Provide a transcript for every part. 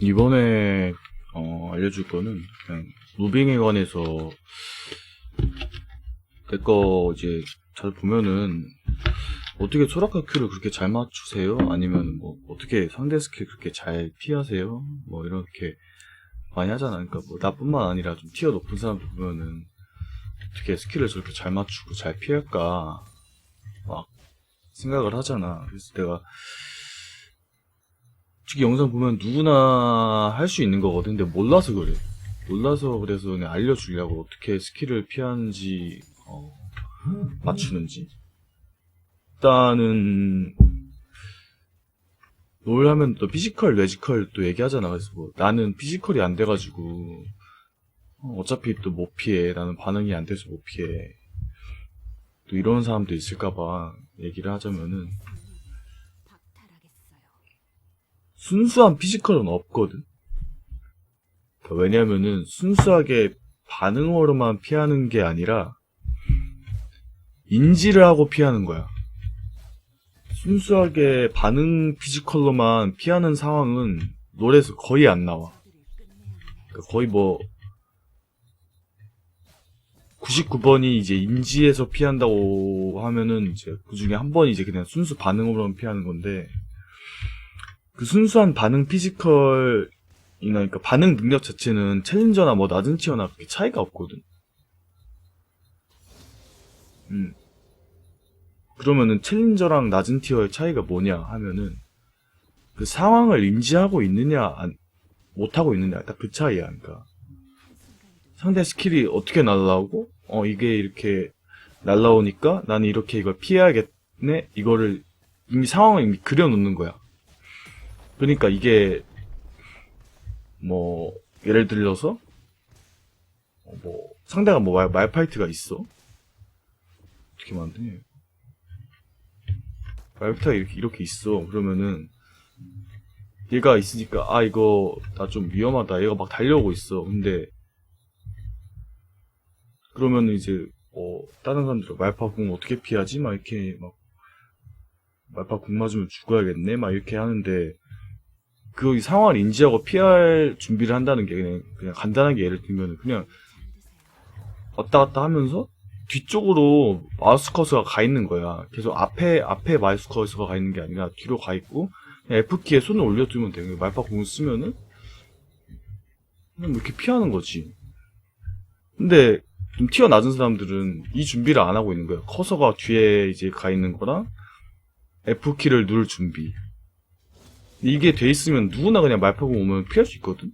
이번에 어, 알려줄 거는 그냥 무빙에 관해서 내 거 이제 잘 보면은 어떻게 소라카 큐를 그렇게 잘 맞추세요? 아니면 뭐 어떻게 상대 스킬 그렇게 잘 피하세요? 뭐 이렇게 많이 하잖아. 그러니까 뭐 나뿐만 아니라 좀 티어 높은 사람들 보면은 어떻게 스킬을 저렇게 잘 맞추고 잘 피할까 막 생각을 하잖아. 그래서 내가 솔직히 영상 보면 누구나 할 수 있는 거거든. 근데 몰라서 그래. 몰라서 그래서 그냥 알려주려고 어떻게 스킬을 피하는지 어, 맞추는지. 일단은 롤 하면 또 피지컬, 뇌지컬 또 얘기하잖아. 그래서 뭐 나는 피지컬이 안 돼가지고 어, 어차피 또 못 피해. 나는 반응이 안 돼서 못 피해. 또 이런 사람도 있을까봐 얘기를 하자면은 순수한 피지컬은 없거든. 왜냐면은 순수하게 반응으로만 피하는 게 아니라 인지를 하고 피하는 거야. 순수하게 반응 피지컬로만 피하는 상황은 노래에서 거의 안 나와. 그러니까 거의 뭐 99번이 이제 인지에서 피한다고 하면은 이제 그 중에 한 번이 이제 그냥 순수 반응으로만 피하는 건데 그 순수한 반응 피지컬이나 그러니까 반응 능력 자체는 챌린저나 뭐 낮은 티어나 그렇게 차이가 없거든. 음. 그러면은 챌린저랑 낮은 티어의 차이가 뭐냐 하면은 그 상황을 인지하고 있느냐 안, 못하고 있느냐 딱 그 차이야. 그러니까 상대 스킬이 어떻게 날라오고 어 이게 이렇게 날라오니까 나는 이렇게 이걸 피해야겠네 이거를 이미 상황을 이미 그려놓는 거야. 그러니까 이게 뭐 예를 들어서 어, 뭐 상대가 뭐 말, 말파이트가 있어? 어떻게 만드냐 말파이트가 이렇게 이렇게 있어. 그러면은 얘가 있으니까 아 이거 나 좀 위험하다. 얘가 막 달려오고 있어. 근데 그러면은 이제 어 다른 사람들 말파 궁 어떻게 피하지? 막 이렇게 막 말파 궁 맞으면 죽어야겠네? 막 이렇게 하는데 그 상황을 인지하고 피할 준비를 한다는 게 그냥, 그냥 간단하게 예를 들면 그냥 왔다 갔다 하면서 뒤쪽으로 마우스 커서가 가 있는 거야. 계속 앞에, 앞에 마우스 커서가 가 있는 게 아니라 뒤로 가 있고 그냥 F키에 손을 올려두면 돼. 말파 공을 쓰면은 그냥 뭐 이렇게 피하는 거지. 근데 좀 티어 낮은 사람들은 이 준비를 안 하고 있는 거야. 커서가 뒤에 이제 가 있는 거랑 F키를 누를 준비. 이게 돼 있으면 누구나 그냥 말파고 오면 피할 수 있거든?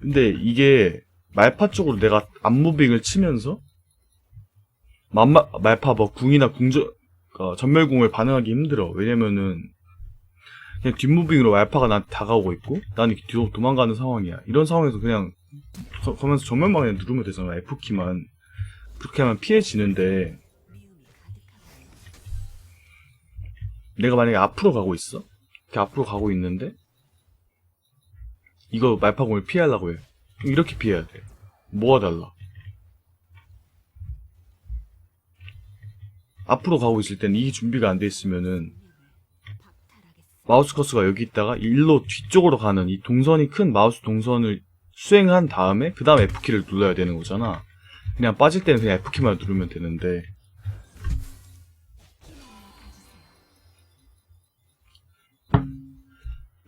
근데 이게 말파 쪽으로 내가 앞무빙을 치면서 맘마, 말파 뭐 궁이나 궁저, 어, 전멸궁을 반응하기 힘들어. 왜냐면은 그냥 뒷무빙으로 말파가 나한테 다가오고 있고 나는 뒤로 도망가는 상황이야. 이런 상황에서 그냥 거- 거면서 전멸만 그냥 누르면 되잖아. F키만. 그렇게 하면 피해지는데 내가 만약에 앞으로 가고 있어? 이렇게 앞으로 가고 있는데 이거 말파공을 피하려고 해. 그럼 이렇게 피해야 돼. 뭐가 달라? 앞으로 가고 있을 땐 이 준비가 안 돼 있으면은 마우스 커스가 여기 있다가 일로 뒤쪽으로 가는 이 동선이 큰 마우스 동선을 수행한 다음에 그 다음 F키를 눌러야 되는 거잖아. 그냥 빠질 때는 그냥 F키만 누르면 되는데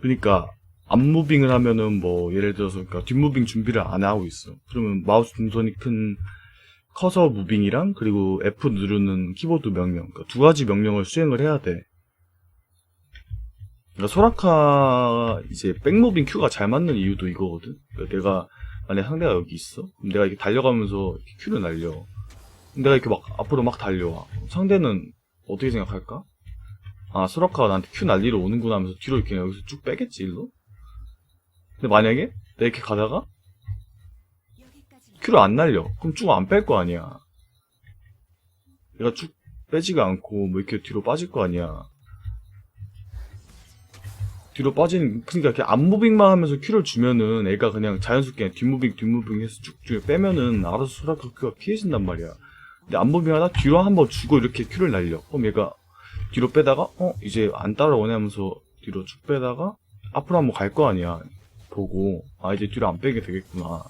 그러니까 앞무빙을 하면은 뭐 예를 들어서 그러니까 뒷무빙 준비를 안 하고 있어. 그러면 마우스 동선이 큰 커서 무빙이랑 그리고 F 누르는 키보드 명령 그러니까 두 가지 명령을 수행을 해야 돼. 그러니까 소라카 이제 백무빙 큐가 잘 맞는 이유도 이거거든. 그러니까 내가 만약 상대가 여기 있어, 내가 이렇게 달려가면서 이렇게 큐를 날려. 내가 이렇게 막 앞으로 막 달려와. 상대는 어떻게 생각할까? 아, 소라카가 나한테 큐 날리러 오는구나 하면서 뒤로 이렇게 여기서 쭉 빼겠지, 일로? 근데 만약에 내가 이렇게 가다가 큐를 안 날려. 그럼 쭉 안 뺄 거 아니야. 얘가 쭉 빼지가 않고 뭐 이렇게 뒤로 빠질 거 아니야. 뒤로 빠지는 그러니까 이렇게 앞무빙만 하면서 큐를 주면은 애가 그냥 자연스럽게 뒷무빙 뒷무빙 해서 쭉쭉 빼면은 알아서 소라카 큐가 피해진단 말이야. 근데 앞무빙 하다 뒤로 한번 주고 이렇게 큐를 날려. 그럼 얘가 뒤로 빼다가 어 이제 안 따라오네 하면서 뒤로 쭉 빼다가 앞으로 한번 갈 거 아니야 보고 아 이제 뒤로 안 빼게 되겠구나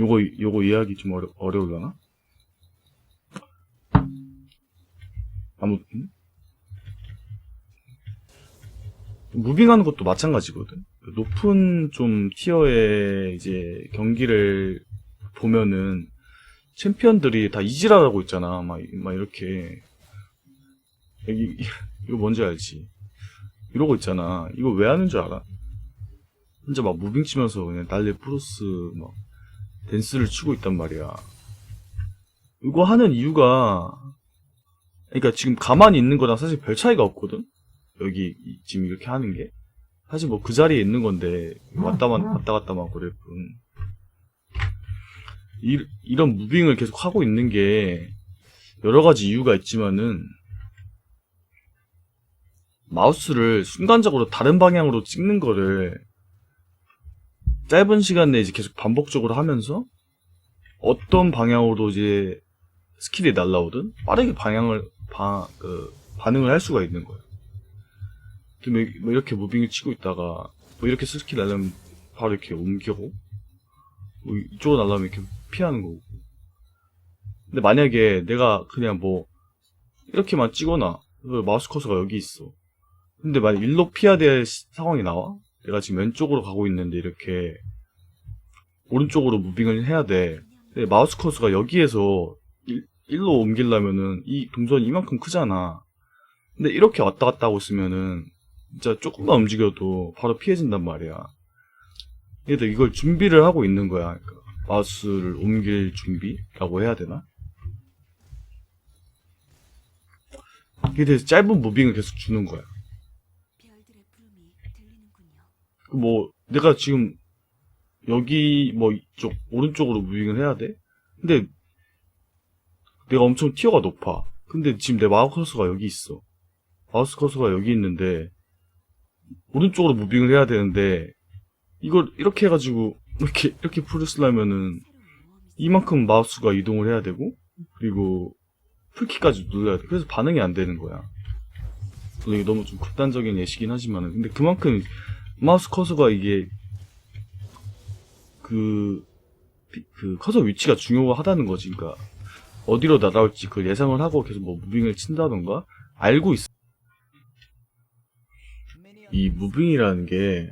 요거 요거 이해하기 좀 어려, 어려울려나? 아무튼 무빙하는 것도 마찬가지거든. 높은 좀 티어의 이제 경기를 보면은 챔피언들이 다 이질하라고 있잖아. 막, 막 이렇게 여기 이거 뭔지 알지? 이러고 있잖아. 이거 왜 하는 줄 알아? 혼자 막 무빙 치면서 그냥 난리 플러스 막 댄스를 추고 있단 말이야. 이거 하는 이유가 그러니까 지금 가만히 있는 거랑 사실 별 차이가 없거든. 여기 이- 지금 이렇게 하는 게 사실 뭐 그 자리에 있는 건데 왔다만 왔다 갔다만 그럴 뿐. 이, 이런 무빙을 계속 하고 있는 게 여러 가지 이유가 있지만은 마우스를 순간적으로 다른 방향으로 찍는 거를 짧은 시간 내에 이제 계속 반복적으로 하면서 어떤 방향으로 이제 스킬이 날라오든 빠르게 방향을 바, 그, 반응을 할 수가 있는 거예요. 뭐, 뭐 이렇게 무빙을 치고 있다가 뭐 이렇게 스킬 날려면 바로 이렇게 옮기고 뭐 이쪽으로 날라면 이렇게 피하는 거고. 근데 만약에 내가 그냥 뭐 이렇게만 찍거나 그 마우스 커서가 여기 있어. 근데 만약 일로 피해야 될 시- 상황이 나와? 내가 지금 왼쪽으로 가고 있는데 이렇게 오른쪽으로 무빙을 해야 돼. 근데 마우스 커서가 여기에서 일, 일로 옮기려면은 이 동선이 이만큼 크잖아. 근데 이렇게 왔다 갔다 하고 있으면은 진짜 조금만 움직여도 바로 피해진단 말이야. 얘들 이걸 준비를 하고 있는 거야. 그러니까 마우스를 옮길 준비라고 해야 되나? 되게 짧은 무빙을 계속 주는 거야. 들리는군요. 뭐 내가 지금 여기 뭐 이쪽 오른쪽으로 무빙을 해야 돼? 근데 내가 엄청 티어가 높아. 근데 지금 내 마우스 커서가 여기 있어. 마우스 커서가 여기 있는데 오른쪽으로 무빙을 해야 되는데 이걸 이렇게 해가지고 이렇게 이렇게 풀으려면은 이만큼 마우스가 이동을 해야 되고 그리고 풀키까지 눌러야 돼. 그래서 반응이 안 되는 거야. 이게 너무 좀 극단적인 예시긴 하지만은 근데 그만큼 마우스 커서가 이게 그, 비- 그 커서 위치가 중요하다는 거지. 그러니까 어디로 날아올지 그 예상을 하고 계속 뭐 무빙을 친다던가 알고 있어. 이 무빙이라는 게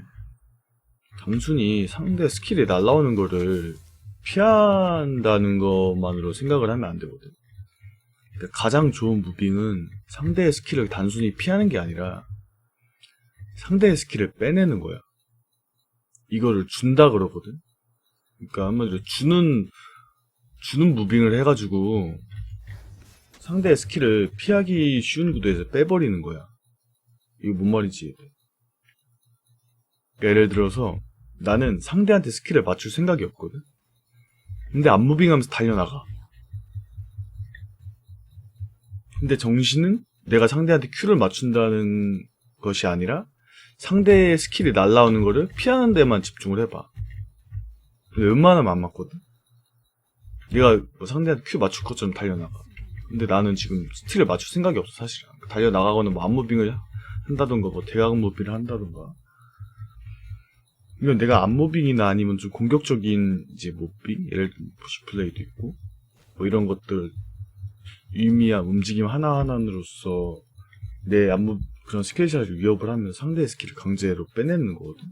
단순히 상대 스킬이 날라오는 거를 피한다는 것만으로 생각을 하면 안 되거든. 그러니까 가장 좋은 무빙은 상대의 스킬을 단순히 피하는 게 아니라 상대의 스킬을 빼내는 거야. 이거를 준다 그러거든. 그러니까 한마디로 주는 주는 무빙을 해가지고 상대의 스킬을 피하기 쉬운 구도에서 빼버리는 거야. 이거 뭔 말인지. 그러니까 예를 들어서 나는 상대한테 스킬을 맞출 생각이 없거든. 근데 안 무빙하면서 달려나가. 근데 정신은 내가 상대한테 큐를 맞춘다는 것이 아니라 상대의 스킬이 날라오는 거를 피하는 데만 집중을 해봐. 근데 웬만하면 안 맞거든. 내가 뭐 상대한테 큐 맞출 것처럼 달려나가. 근데 나는 지금 스킬을 맞출 생각이 없어 사실은. 달려나가거나 뭐 안무빙을 한다던가 뭐 대각 무빙을 한다던가. 이건 내가 안무빙이나 아니면 좀 공격적인 이제 무빙, 예를 들면 푸시 플레이도 있고, 뭐 이런 것들 유의미한 움직임 하나하나로서 내 안무 그런 스킬샷을 위협을 하면서 상대의 스킬을 강제로 빼내는 거거든.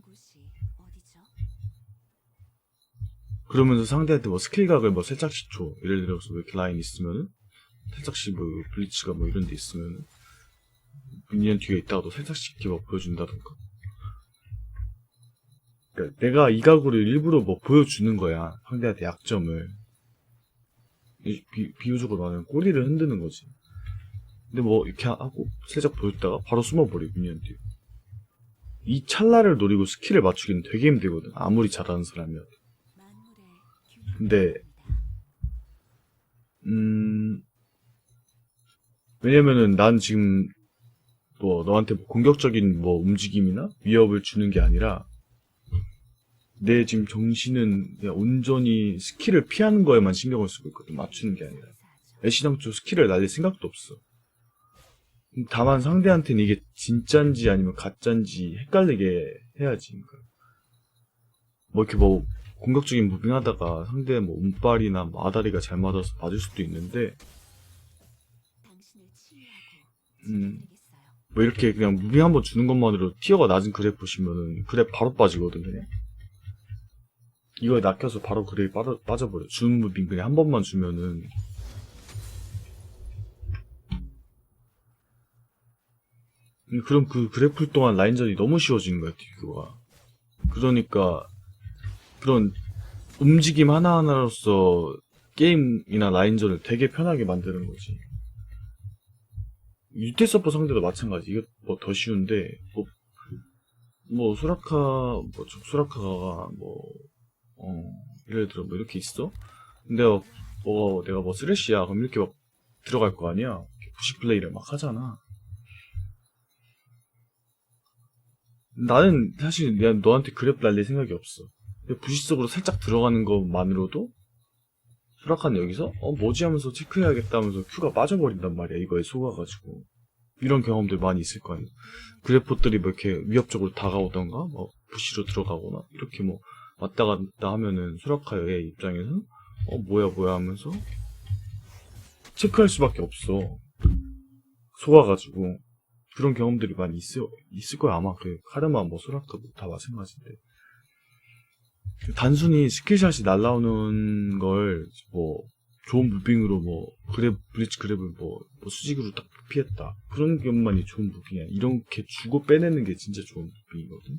그러면서 상대한테 뭐 스킬각을 뭐 살짝씩 줘. 예를 들어서 뭐 이렇게 라인 있으면은 살짝씩 뭐 블리츠가 뭐 이런 데 있으면은 미니언 뒤에 있다가도 살짝씩 이렇게 뭐 보여준다던가. 그러니까 내가 이 각으로 일부러 뭐 보여주는 거야. 상대한테 약점을. 이- 비, 비유적으로 말하면 꼬리를 흔드는 거지. 근데 뭐 이렇게 하고 살짝 보였다가 바로 숨어버리고 미니언 뒤에. 이 찰나를 노리고 스킬을 맞추기는 되게 힘들거든. 아무리 잘하는 사람이어도. 근데 음 왜냐면은 난 지금 뭐 너한테 뭐 공격적인 뭐 움직임이나 위협을 주는 게 아니라 내 지금 정신은 온전히 스킬을 피하는 거에만 신경을 쓰고 있거든 맞추는 게 아니라. 애시당초 스킬을 날릴 생각도 없어. 다만 상대한테는 이게 진짠지 아니면 가짠지 헷갈리게 해야지. 그러니까. 뭐 이렇게 뭐 공격적인 무빙 하다가 상대 뭐 운빨이나 뭐 아다리가 잘 맞아서 맞을 수도 있는데 음. 뭐 이렇게 그냥 무빙 한번 주는 것만으로 티어가 낮은 그랩 보시면은 그랩 바로 빠지거든 그냥 이거에 낚여서 바로 그랩이 빠져, 빠져버려. 주는 무빙 그냥 한 번만 주면은. 음, 그럼 그 그래플 동안 라인전이 너무 쉬워지는 거야 딜교가. 그러니까 그런 움직임 하나하나로서 게임이나 라인전을 되게 편하게 만드는 거지. 유태 서퍼 상대도 마찬가지. 이거 뭐 더 쉬운데, 뭐, 뭐, 수라카, 뭐, 저 수라카가, 뭐, 어, 예를 들어, 뭐, 이렇게 있어? 근데, 어, 뭐, 내가 뭐, 쓰레쉬야. 그럼 이렇게 막 들어갈 거 아니야? 부시 플레이를 막 하잖아. 나는 사실 내가 너한테 그랩 날릴 생각이 없어. 근데 부시 속으로 살짝 들어가는 것만으로도 수락한 여기서 어 뭐지 하면서 체크해야겠다 하면서 큐가 빠져버린단 말이야 이거에 속아가지고 이런 경험들 많이 있을 거 아니야 그래포들이 뭐 이렇게 위협적으로 다가오던가 뭐 부시로 들어가거나 이렇게 뭐 왔다 갔다 하면은 수락하의 입장에서 어 뭐야 뭐야 하면서 체크할 수밖에 없어 속아가지고 그런 경험들이 많이 있을, 있을 거야 아마 그 카르마 뭐 수락도 다 마찬가지인데 단순히 스킬샷이 날라오는 걸, 뭐, 좋은 무빙으로 뭐, 그랩, 블리츠 그랩을 뭐, 뭐 수직으로 딱 피했다. 그런 것만이 좋은 무빙이야. 이렇게 주고 빼내는 게 진짜 좋은 무빙이거든.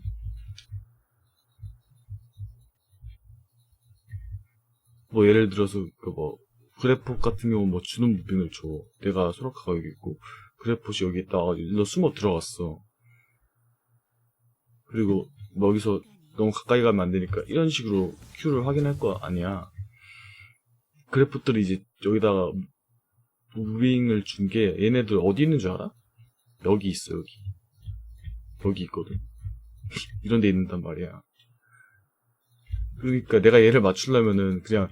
뭐, 예를 들어서, 그 뭐, 그래폭 같은 경우 뭐 주는 무빙을 줘. 내가 소라카가 여기 있고, 그래폭이 여기 있다가 일로 숨어 들어갔어. 그리고, 뭐 여기서 너무 가까이 가면 안 되니까 이런 식으로 큐를 확인할 거 아니야. 그래프들이 이제 여기다가 무빙을 준 게 얘네들 어디 있는 줄 알아? 여기 있어 여기. 여기 있거든. 이런 데 있는단 말이야. 그러니까 내가 얘를 맞추려면은 그냥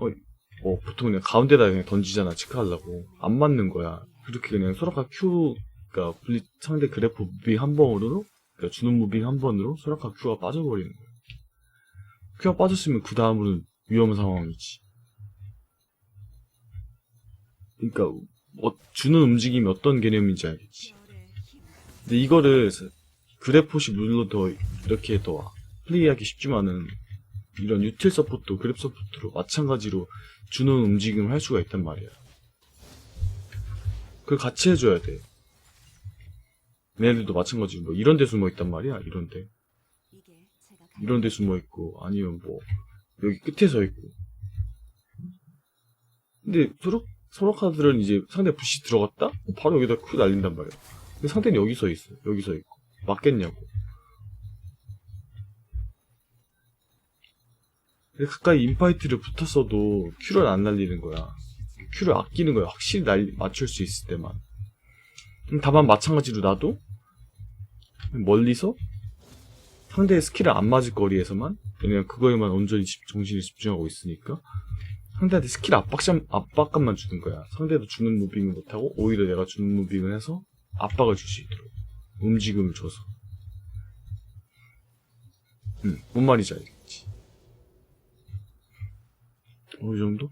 어, 어, 보통 그냥 가운데다 그냥 던지잖아 체크하려고 안 맞는 거야. 그렇게 그냥 소라카 큐 그러니까 블리 상대 그래프 무빙 한 번으로 그러니까 주는 무빙 한 번으로 소라카 큐가 빠져버리는 거야. 큐가 빠졌으면 그 다음으로는 위험 상황이지. 그러니까 어, 주는 움직임이 어떤 개념인지 알겠지. 근데 이거를 그래포시 물론 더 이렇게 더 플레이하기 쉽지만은 이런 유틸 서포트, 그랩 서포트로 마찬가지로 주는 움직임을 할 수가 있단 말이야. 그걸 같이 해줘야 돼. 얘네들도 마찬가지로 뭐 이런 데 숨어 있단 말이야. 이런 데. 이런 데 숨어 있고 아니면 뭐 여기 끝에 서 있고. 근데 소록 소록카들은 이제 상대 부시 들어갔다? 바로 여기다 큐 날린단 말이야. 근데 상대는 여기 서 있어. 여기 서 있고. 맞겠냐고. 근데 가까이 인파이트를 붙었어도 큐를 안 날리는 거야. 큐를 아끼는 거야. 확실히 날, 맞출 수 있을 때만. 다만 마찬가지로 나도 멀리서 상대의 스킬을 안 맞을 거리에서만 그냥 그거에만 온전히 집- 정신을 집중하고 있으니까 상대한테 스킬 압박감, 압박감만 주는 거야. 상대도 주는 무빙을 못하고 오히려 내가 주는 무빙을 해서 압박을 줄 수 있도록 움직임을 줘서 응, 뭔 말인지 알겠지? 어느 정도?